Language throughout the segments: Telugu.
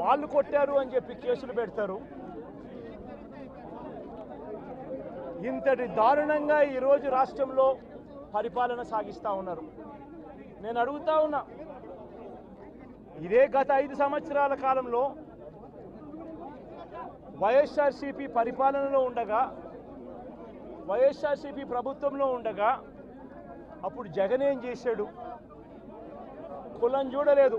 వాళ్ళు కొట్టారు అని చెప్పి కేసులు పెడతారు. ఇంతటి దారుణంగా ఈరోజు రాష్ట్రంలో పరిపాలన సాగిస్తూ ఉన్నారు. నేను అడుగుతా ఉన్నా ఇదే గత ఐదు సంవత్సరాల కాలంలో వైఎస్ఆర్సీపీ పరిపాలనలో ఉండగా వైఎస్ఆర్సీపీ ప్రభుత్వంలో ఉండగా అప్పుడు జగన్ ఏం చేశాడు? కులం చూడలేదు.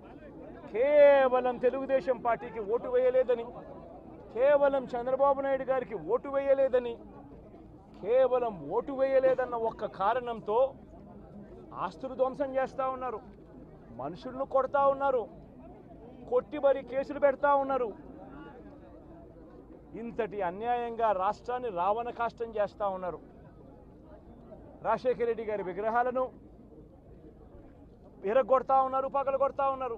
కేవలం తెలుగుదేశం పార్టీకి ఓటు వేయలేదని కేవలం చంద్రబాబు నాయుడు గారికి ఓటు వేయలేదని కేవలం ఓటు వేయలేదన్న ఒక్క కారణంతో ఆస్తులు ధ్వంసం చేస్తూ ఉన్నారు మనుషులను కొడతా ఉన్నారు కొట్టి మరి కేసులు పెడతా ఉన్నారు. ఇంతటి అన్యాయంగా రాష్ట్రాన్ని రావణ కాష్టం చేస్తూ ఉన్నారు. రాజశేఖర రెడ్డి గారి విగ్రహాలను విరగొడతా ఉన్నారు పగలు కొడతా ఉన్నారు.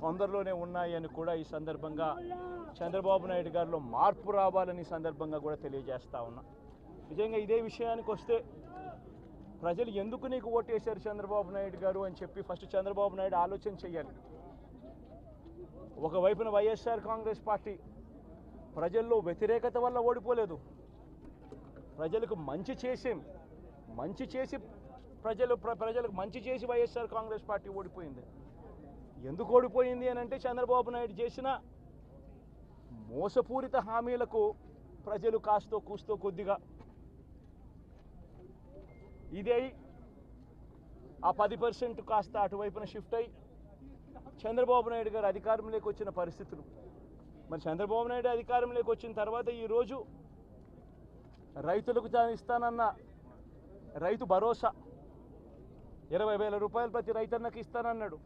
తొందరలోనే ఉన్నాయని కూడా ఈ సందర్భంగా చంద్రబాబు నాయుడు గారిలో మార్పు రావాలని ఈ సందర్భంగా కూడా తెలియజేస్తా ఉన్నా. నిజంగా ఇదే విషయానికి వస్తే ప్రజలు ఎందుకు నీకు ఓటేశారు చంద్రబాబు నాయుడు గారు అని చెప్పి ఫస్ట్ చంద్రబాబు నాయుడు ఆలోచన చేయాలి. ఒకవైపున వైఎస్ఆర్ కాంగ్రెస్ పార్టీ ప్రజల్లో వ్యతిరేకత వల్ల ఓడిపోలేదు. ప్రజలకు మంచి చేసేం మంచి చేసి ప్రజలు ప్ర- ప్రజలకు మంచి చేసి వైఎస్ఆర్ కాంగ్రెస్ పార్టీ ఓడిపోయింది. ఎందుకు ఓడిపోయింది అని అంటే చంద్రబాబు నాయుడు చేసిన మోసపూరిత హామీలకు ప్రజలు కాస్తో కూస్తో కొద్దిగా ఇదే ఆ పది పర్సెంట్ కాస్త అటువైపున షిఫ్ట్ అయ్యి చంద్రబాబు నాయుడు గారు అధికారంలోకి వచ్చిన పరిస్థితులు. మరి చంద్రబాబు నాయుడు అధికారంలోకి వచ్చిన తర్వాత ఈరోజు రైతులకు తాను ఇస్తానన్న రైతు భరోసా. ఇరవై వేల రూపాయలు ప్రతి రైతన్నకి ఇస్తానన్నాడు.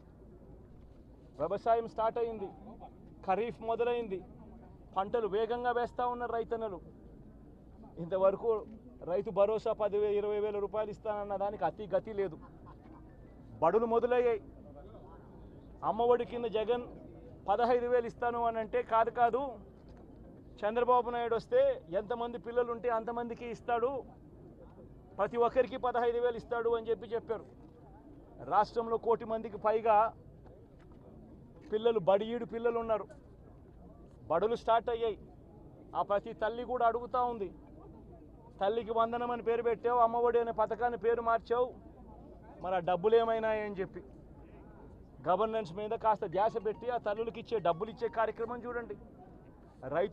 వ్యవసాయం స్టార్ట్ అయింది. ఖరీఫ్ మొదలైంది. పంటలు వేగంగా వేస్తూ ఉన్నారు రైతన్నలు. ఇంతవరకు రైతు భరోసా పదివే ఇరవై వేల రూపాయలు ఇస్తానన్న దానికి అతి గతి లేదు. బడులు మొదలయ్యాయి. అమ్మఒడి కింద జగన్ పదహైదు వేలు ఇస్తాను అని అంటే కాదు కాదు. చంద్రబాబు నాయుడు వస్తే ఎంతమంది పిల్లలు ఉంటే అంతమందికి ఇస్తాడు. ప్రతి ఒక్కరికి పదహైదు వేలు ఇస్తాడు అని చెప్పి చెప్పారు. రాష్ట్రంలో కోటి మందికి పైగా పిల్లలు బడియీడు పిల్లలు ఉన్నారు బడులు స్టార్ట్ అయ్యాయి. ఆ ప్రతి తల్లి కూడా అడుగుతూ ఉంది. తల్లికి వందనం అని పేరు పెట్టావు అమ్మఒడి అనే పథకాన్ని పేరు మార్చావు. మరి ఆ డబ్బులు ఏమైనా అని చెప్పి. గవర్నెన్స్ మీద కాస్త ధ్యాస పెట్టి ఆ తల్లులకి ఇచ్చే డబ్బులు ఇచ్చే కార్యక్రమం చూడండి. రైతు